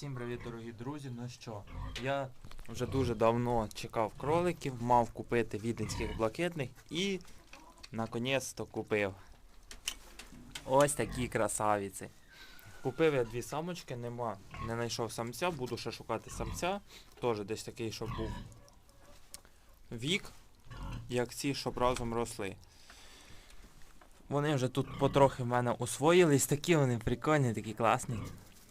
Всім привіт, дорогі друзі. Ну що, я вже дуже давно чекав кроликів, мав купити віденських блакитних і наконець-то купив. Ось такі красавіці. Купив я дві самочки, нема, не знайшов самця, буду ще шукати самця. Теж десь такий, щоб був вік, як ці, щоб разом росли. Вони вже тут потрохи в мене освоїлись, такі вони прикольні, такі класні.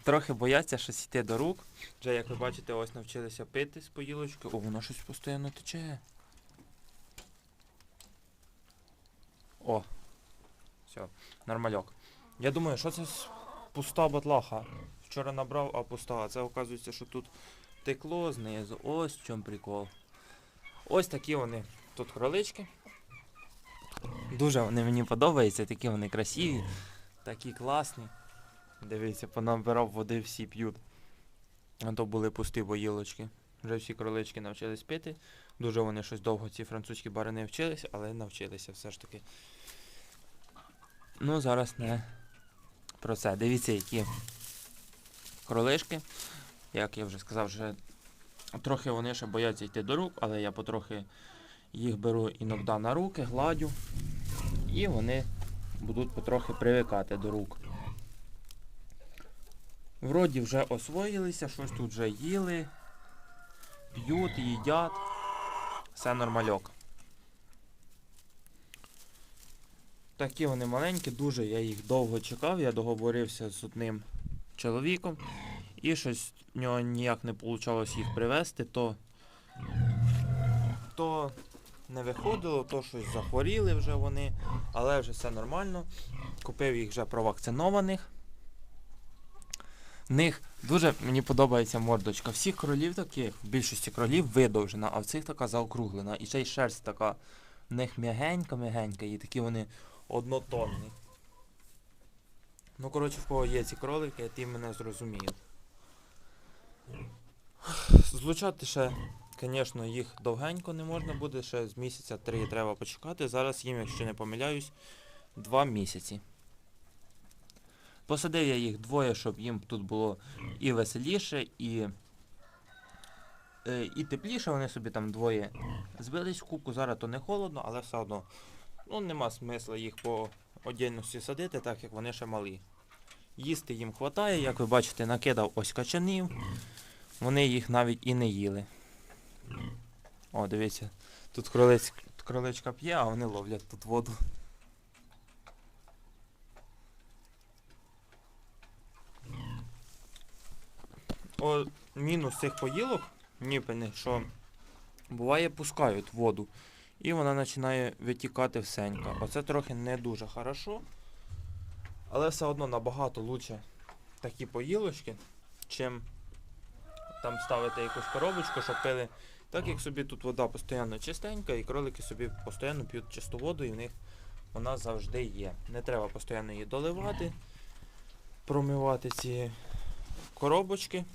Трохи бояться щось йти до рук. Вже, як ви бачите, ось навчилися пити з поїлочки. О, воно щось постійно тече. О. Все, нормальок. Я думаю, що це пуста батлаха. Вчора набрав, а пуста. А це оказується, що тут текло знизу. Ось в чому прикол. Ось такі вони тут кролички. Дуже вони мені подобаються, такі вони красиві, такі класні. Дивіться, понабирав води, всі п'ють. А то були пусті боїлочки. Вже всі кролички навчились пити. Дуже вони щось довго ці французькі барини вчилися, але навчилися все ж таки. Ну, зараз не про це. Дивіться, які кролишки. Як я вже сказав, вже трохи вони ще бояться йти до рук, але я потрохи їх беру іноді на руки, гладю. І вони будуть потрохи привикати до рук. Вроді вже освоїлися, щось тут вже їли, п'ють, їдять. Все нормальок. Такі вони маленькі, дуже я їх довго чекав, я договорився з одним чоловіком і щось в нього ніяк не вийшло їх привезти, то, то не виходило, то щось захворіли вже вони, але вже все нормально. Купив їх вже провакцинованих. В них дуже мені подобається мордочка. Всіх кролів таких, в більшості кролів видовжена, а в цих така заокруглена. І ще й шерсть така в них м'ягенька-м'ягенька, і такі вони однотонні. Ну, коротше, в кого є ці кролики, ті мене зрозуміють. Злучати ще, звісно, їх довгенько не можна буде, ще з місяця три треба почекати. Зараз їм, якщо не помиляюсь, два місяці. Посадив я їх двоє, щоб їм тут було і веселіше, і, е, і тепліше. Вони собі там двоє збились в кубку. Зараз то не холодно, але все одно ну, нема смисла їх по отдільності садити, так як вони ще малі. Їсти їм вистачає, як ви бачите, накидав ось качанів. Вони їх навіть і не їли. О, дивіться, тут кролиць, кроличка п'є, а вони ловлять тут воду. О, мінус цих поїлок, ніпини, що буває пускають воду. І вона починає витікати всенька. Оце трохи не дуже хорошо. Але все одно набагато лучше такі поїлочки, чим там ставити якусь коробочку, щоб пили. Так як собі тут вода постійно чистенька, і кролики собі постійно п'ють чисту воду, і в них вона завжди є. Не треба постійно її доливати, промивати ці коробочки,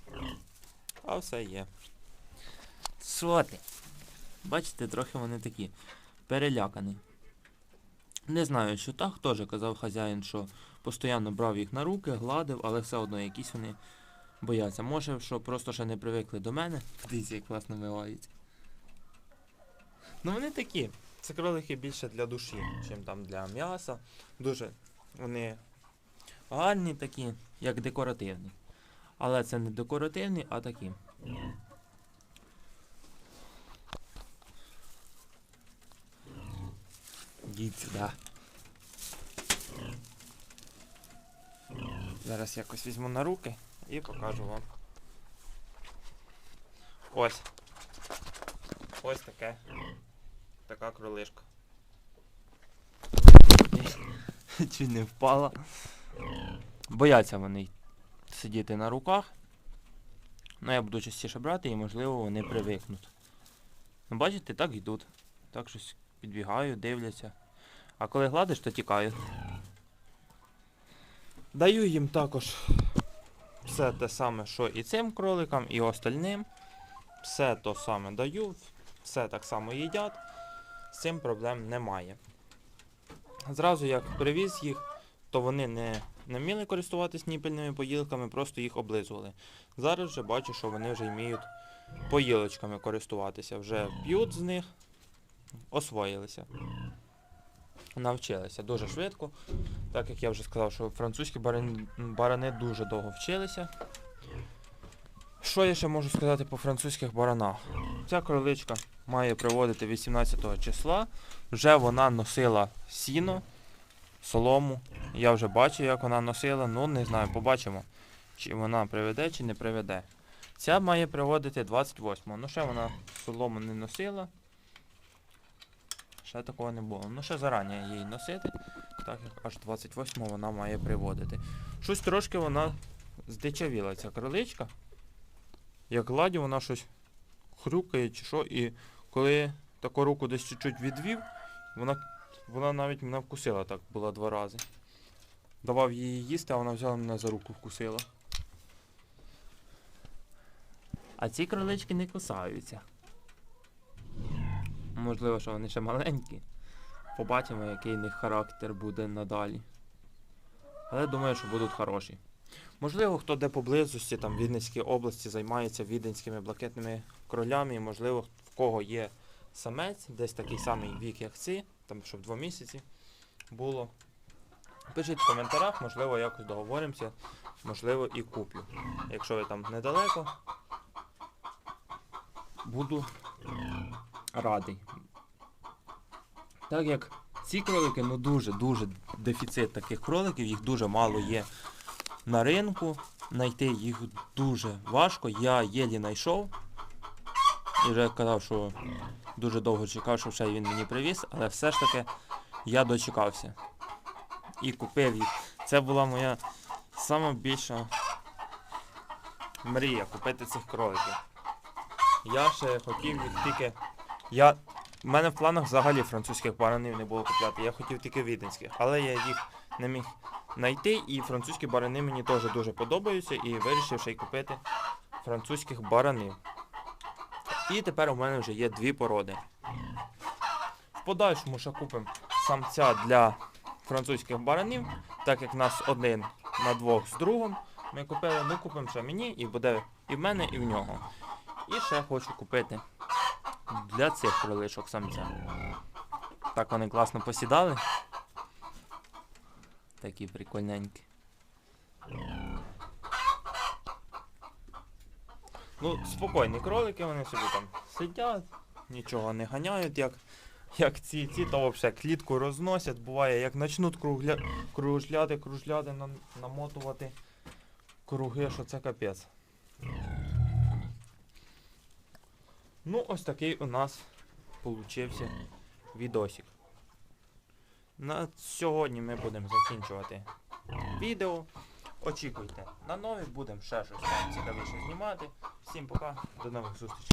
а все є. Що ти? Бачите, трохи вони такі перелякані. Не знаю, що так, теж казав хазяїн, що постійно брав їх на руки, гладив, але все одно якісь вони бояться. Може, що просто ще не привикли до мене. Дивіться, як класно миваються. Ну вони такі. Це кролики більше для душі, чим там для м'яса. Дуже вони гарні такі, як декоративні. Але це не декоративні, а такі. Йдіть сюди. Зараз якось візьму на руки і покажу вам. Ось. Ось таке. Така кролишка. Чи не впала? Бояться вони сидіти на руках. Ну я буду частіше брати і можливо вони привикнуть. Ну бачите, так йдуть. Так щось підбігають, дивляться. А коли гладиш, то тікають. Даю їм також все те саме, що і цим кроликам, і остальним. Все то саме даю, все так само їдять. З цим проблем немає. Зразу як привіз їх, то вони не не вміли користуватись ніпельними поїлками, просто їх облизували. Зараз вже бачу, що вони вже вміють поїлочками користуватися. Вже п'ють з них, освоїлися. Навчилися дуже швидко. Так як я вже сказав, що французькі барани, барани дуже довго вчилися. Що я ще можу сказати по французьких баранах? Ця кроличка має приводити 18 числа. Вже вона носила сіно, солому. Я вже бачу, як вона носила. Ну, не знаю, побачимо, чи вона приведе, чи не приведе. Ця має приводити 28-го. Ну, ще вона солому не носила. Ще такого не було. Ну, ще зарані її носити, так як аж 28-го вона має приводити. Щось трошки вона здичавіла, ця кроличка. Як гладю, вона щось хрюкає чи що, і коли таку руку десь чуть-чуть відвів, вона, вона навіть мене вкусила так була два рази. Давав їй їсти, а вона взяла мене за руку вкусила. А ці кролички не кусаються. Можливо, що вони ще маленькі. Побачимо, який в них характер буде надалі. Але думаю, що будуть хороші. Можливо, хто де поблизості, там в Вінницькій області займається віденськими блакитними кролями, і можливо, в кого є самець, десь такий самий вік, як ці, там щоб два місяці було. Пишіть в коментарях, можливо, якось договоримося, можливо, і куплю. Якщо ви там недалеко, буду радий. Так як ці кролики, ну дуже-дуже дефіцит таких кроликів, їх дуже мало є на ринку. Знайти їх дуже важко. Я єлі знайшов. І вже казав, що дуже довго чекав, щоб ще він мені привіз, але все ж таки я дочекався. І купив їх. Це була моя сама більша мрія купити цих кроликів. Я ще хотів їх тільки. Я... У мене в планах взагалі французьких баранів не було купляти. Я хотів тільки віденських, але я їх не міг знайти, і французькі барани мені теж дуже подобаються, і вирішив ще й купити французьких баранів. І тепер у мене вже є дві породи. В подальшому ще купимо самця для французьких баранів, так як нас один на двох з другом. Ми купили, ми купимо ще мені, і буде і в мене, і в нього. І ще хочу купити для цих кроличок самця. Так вони класно посідали. Такі прикольненькі. Ну, спокійні кролики, вони собі там сидять, нічого не ганяють, як, як ці, ці, то взагалі клітку розносять, буває, як почнуть кругля, кружляти, кружляти, на, намотувати круги, що це капець. Ну, ось такий у нас получився відосик. На сьогодні ми будемо закінчувати відео. Очікуйте на нові, будемо ще щось цікавіше знімати. Всім пока, до нових зустрічей.